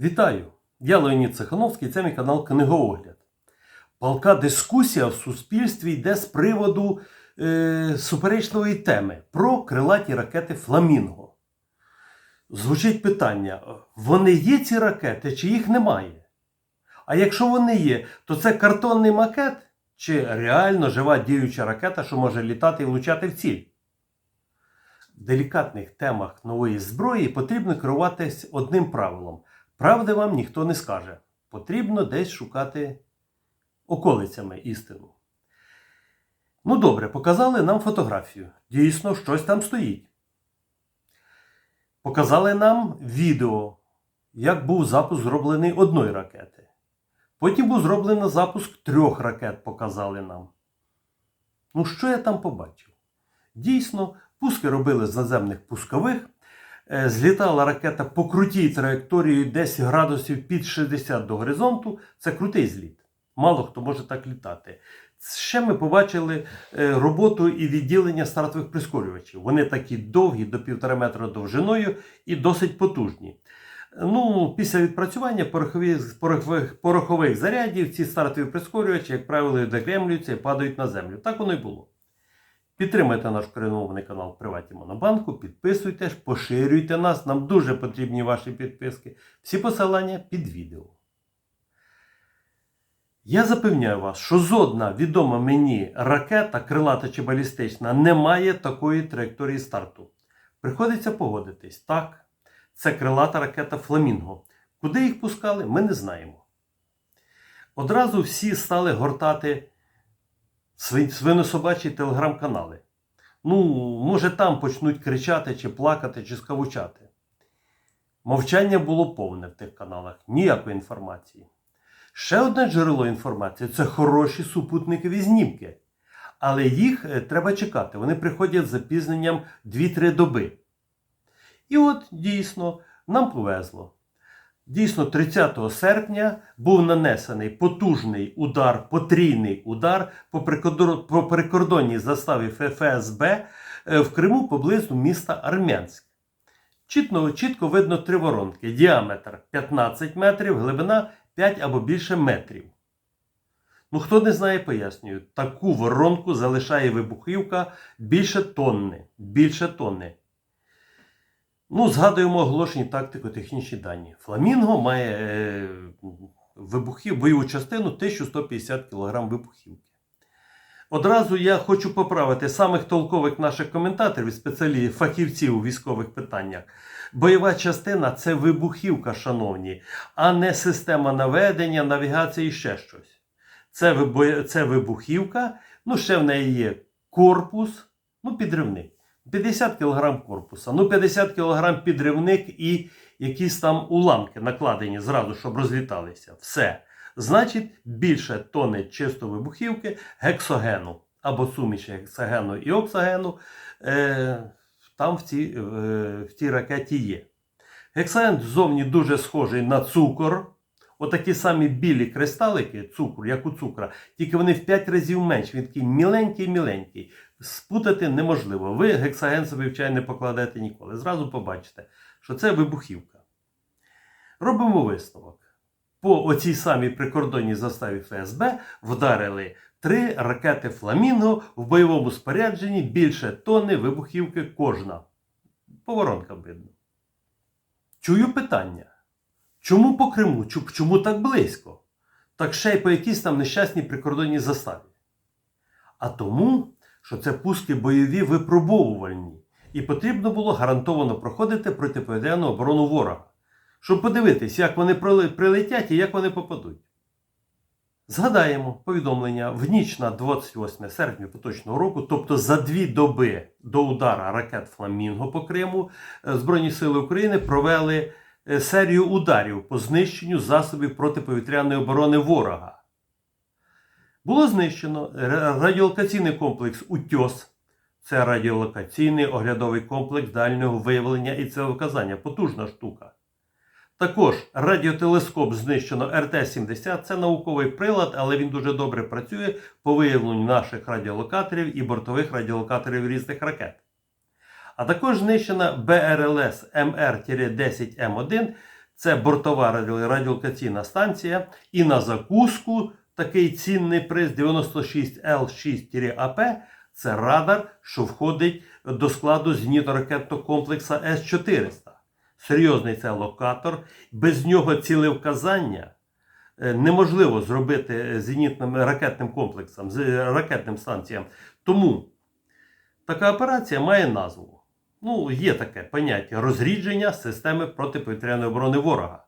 Вітаю! Я Леонід Цехановський, це мій канал Книгоогляд. Палка дискусія в суспільстві йде з приводу е, суперечливої теми про крилаті ракети Фламінго. Звучить питання: вони є ці ракети, чи їх немає? А якщо вони є, то це картонний макет чи реально жива діюча ракета, що може літати і влучати в ціль? В делікатних темах нової зброї потрібно керуватись одним правилом. Правди вам ніхто не скаже. Потрібно десь шукати околицями істину. Ну добре, показали нам фотографію. Дійсно, щось там стоїть. Показали нам відео, як був запуск зроблений одної ракети. Потім був зроблений запуск трьох ракет, показали нам. Ну, що я там побачив? Дійсно, пуски робили з наземних пускових. Е, Злітала ракета по крутій траєкторії 10 градусів під 60 до горизонту. Це крутий зліт. Мало хто може так літати. Ще ми побачили е, роботу і відділення стартових прискорювачів. Вони такі довгі, до півтора метра довжиною і досить потужні. Ну, після відпрацювання порохових, порохових, порохових зарядів ці стартові прискорювачі, як правило, декремлюються і падають на землю. Так воно й було. Підтримайте наш коренований канал Приваті Монобанку, підписуйтесь, поширюйте нас. Нам дуже потрібні ваші підписки. Всі посилання під відео. Я запевняю вас, що жодна відома мені ракета, крилата чи балістична, не має такої траєкторії старту. Приходиться погодитись. Так, це крилата ракета Фламінго. Куди їх пускали, ми не знаємо. Одразу всі стали гортати свинособачі телеграм-канали. Ну, може, там почнуть кричати, чи плакати, чи скавучати. Мовчання було повне в тих каналах, ніякої інформації. Ще одне джерело інформації це хороші супутникові знімки. Але їх е, треба чекати. Вони приходять з запізненням 2-3 доби. І от дійсно нам повезло. Дійсно, 30 серпня був нанесений потужний удар, потрійний удар по прикордо- по прикордонній заставі ФСБ е, в Криму поблизу міста Армянськ. Чітко, чітко видно три воронки. Діаметр 15 метрів, глибина 5 або більше метрів. Ну, хто не знає, пояснюю. Таку воронку залишає вибухівка більше тонни. Більше тонни. Ну, згадуємо оголошені тактико-технічні дані. Фламінго має е, вибухів, бойову частину 1150 кг вибухівки. Одразу я хочу поправити самих толкових наших коментаторів, спеціалістів, фахівців у військових питаннях. Бойова частина це вибухівка, шановні, а не система наведення, навігації і ще щось. Це, це вибухівка, ну ще в неї є корпус, ну підривник. 50 кг корпуса, ну 50 кг підривник і якісь там уламки накладені зразу, щоб розліталися. Все. Значить, більше тонни чистої вибухівки гексогену або суміші гексогену і оксагену е, там в цій, е, в цій ракеті є. Гексаген ззовні дуже схожий на цукор. Отакі самі білі кристалики, цукру, як у цукра, тільки вони в 5 разів менші. Він такий міленький-міленький. Спутати неможливо. Ви гексаген собі в чай не покладете ніколи. Зразу побачите, що це вибухівка. Робимо висновок. По оцій самій прикордонній заставі ФСБ вдарили три ракети Фламінго в бойовому спорядженні більше тонни вибухівки кожна. По воронкам видно. Чую питання. Чому по Криму? Чому так близько? Так ще й по якійсь там нещасній прикордонній заставі. А тому, що це пуски бойові випробовувальні, і потрібно було гарантовано проходити протиповітряну оборону ворога, щоб подивитись, як вони прилетять і як вони попадуть. Згадаємо повідомлення в ніч на 28 серпня поточного року, тобто за дві доби до удара ракет Фламінго по Криму, е, Збройні Сили України провели серію ударів по знищенню засобів протиповітряної оборони ворога. Було знищено радіолокаційний комплекс УТьос. Це радіолокаційний оглядовий комплекс дальнього виявлення і цілевказання. Потужна штука. Також радіотелескоп знищено РТ-70. Це науковий прилад, але він дуже добре працює по виявленню наших радіолокаторів і бортових радіолокаторів різних ракет. А також знищена БРЛС МР-10М1. Це бортова радіолокаційна станція. І на закуску такий цінний приз 96Л6-АП. Це радар, що входить до складу зенітно-ракетного комплексу С-400. Серйозний це локатор. Без нього цілевказання е, неможливо зробити зенітним ракетним комплексом, з ракетним станціям. Тому така операція має назву. Ну, є таке поняття розрідження системи протиповітряної оборони ворога.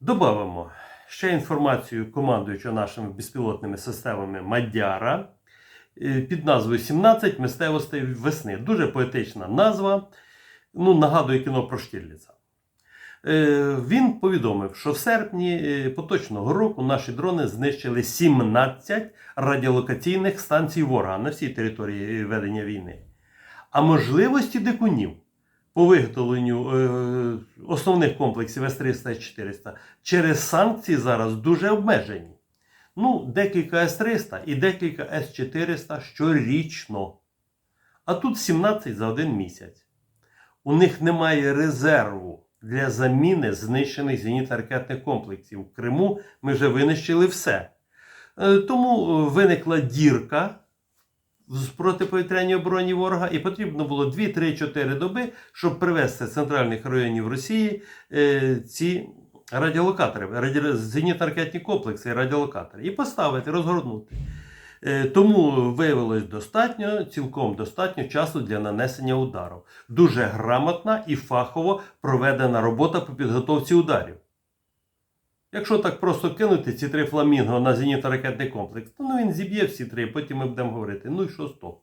Добавимо ще інформацію командуючого нашими безпілотними системами Мадяра е, під назвою 17 мистевостей весни. Дуже поетична назва. Ну, нагадує кіно про Штірліца. Е, Він повідомив, що в серпні е, поточного року наші дрони знищили 17 радіолокаційних станцій ворога на всій території ведення війни. А можливості дикунів по виготовленню е, основних комплексів С-300 і 400 через санкції зараз дуже обмежені. Ну, декілька С-300 і декілька С-400 щорічно. А тут 17 за один місяць. У них немає резерву для заміни знищених зенітно-ракетних комплексів. В Криму ми вже винищили все. Е, Тому е, виникла дірка в протиповітряній обороні ворога, і потрібно було 2-3-4 доби, щоб привезти з центральних районів Росії е, ці радіолокатори, раді... зенітно-ракетні комплекси і радіолокатори, і поставити, розгорнути. Е, Тому виявилось достатньо, цілком достатньо часу для нанесення удару. Дуже грамотна і фахово проведена робота по підготовці ударів. Якщо так просто кинути ці три фламінго на зенітно-ракетний комплекс, то ну, він зіб'є всі три, потім ми будемо говорити, ну і що стоп?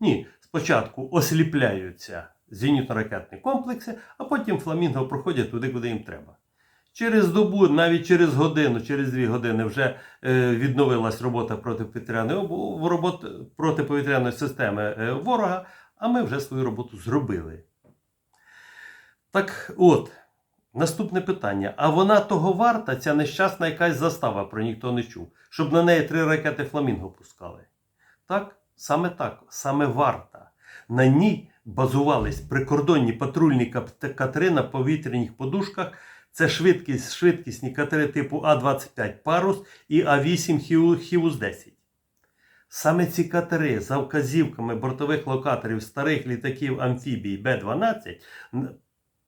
Ні, спочатку осліпляються зенітно-ракетні комплекси, а потім фламінго проходять туди, куди їм треба. Через добу, навіть через годину, через дві години вже е, відновилась робота протиповітряної системи е, ворога, а ми вже свою роботу зробили. Так от, наступне питання. А вона того варта, ця нещасна якась застава, про ніхто не чув, щоб на неї три ракети Фламінго пускали. Так, саме так, саме варта. На ній базувались прикордонні патрульні катери на повітряних подушках. Це швидкість, швидкісні катери типу А-25 Парус і А-8 Хіус 10. Саме ці катери за вказівками бортових локаторів старих літаків амфібій Б-12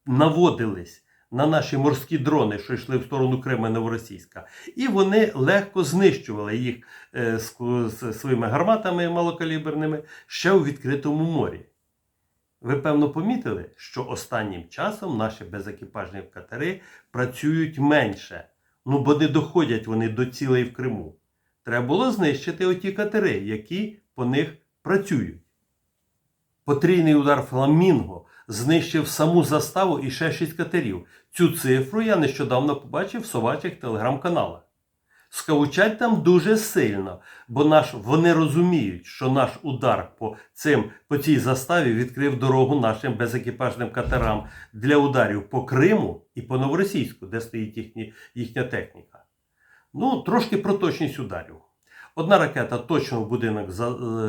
наводились на наші морські дрони, що йшли в сторону Криму Новоросійська. І вони легко знищували їх е, своїми гарматами малокаліберними ще у відкритому морі. Ви певно помітили, що останнім часом наші безекіпажні катери працюють менше. Ну, бо не доходять вони до цілей в Криму. Треба було знищити оті катери, які по них працюють. Потрійний удар Фламінго знищив саму заставу і ще шість катерів. Цю цифру я нещодавно побачив в совачих телеграм-каналах. Скавучать там дуже сильно, бо наш, вони розуміють, що наш удар по, цим, по цій заставі відкрив дорогу нашим безекіпажним катерам для ударів по Криму і по Новоросійську, де стоїть їхні, їхня техніка. Ну, трошки про точність ударів. Одна ракета точно в будинок, е,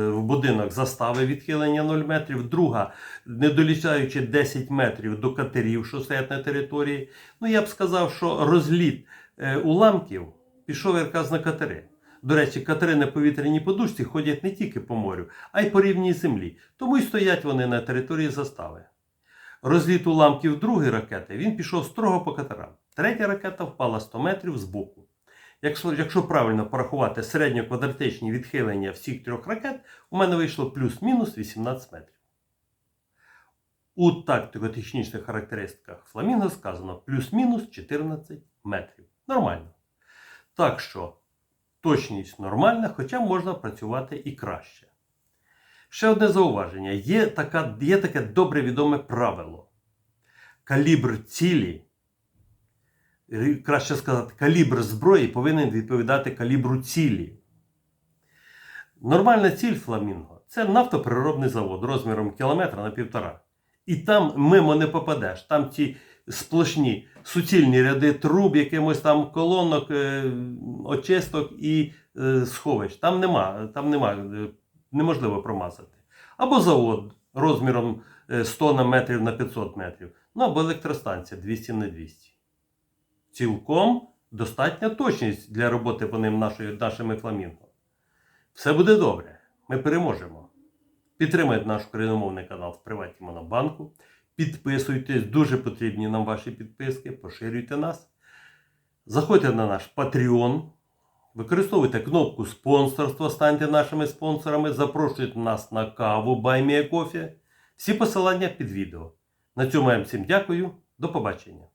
в будинок застави відхилення 0 метрів, друга, не долітаючи 10 метрів до катерів, що стоять на території. Ну, я б сказав, що розліт е, уламків пішов якраз на катери. До речі, катери на повітряній подушці ходять не тільки по морю, а й по рівній землі. Тому й стоять вони на території застави. Розліт уламків другої ракети він пішов строго по катерам. Третя ракета впала 100 метрів з боку. Якщо, якщо правильно порахувати середньоквадратичні відхилення всіх трьох ракет, у мене вийшло плюс-мінус 18 метрів. У тактико-технічних характеристиках Фламінго сказано плюс-мінус 14 метрів. Нормально. Так що точність нормальна, хоча можна працювати і краще. Ще одне зауваження: є, така, є таке добре відоме правило. Калібр цілі, е, краще сказати, калібр зброї повинен відповідати калібру цілі. Нормальна ціль фламінго це нафтопереробний завод розміром кілометра на півтора. І там мимо не попадеш. Там ці сплошні суцільні ряди труб, якимось там колонок, е, очисток і е, сховищ. Там нема, там нема, е, неможливо промазати. Або завод розміром е, 100 на метрів на 500 метрів. Ну або електростанція 200 на 200. Цілком достатня точність для роботи по ним нашої, нашими фламінго. Все буде добре. Ми переможемо. Підтримайте наш україномовний канал в Приваті Монобанку. Підписуйтесь, дуже потрібні нам ваші підписки, поширюйте нас. Заходьте на наш Patreon, використовуйте кнопку спонсорства, станьте нашими спонсорами, запрошуйте нас на каву Кофі. Всі посилання під відео. На цьому я всім дякую. До побачення.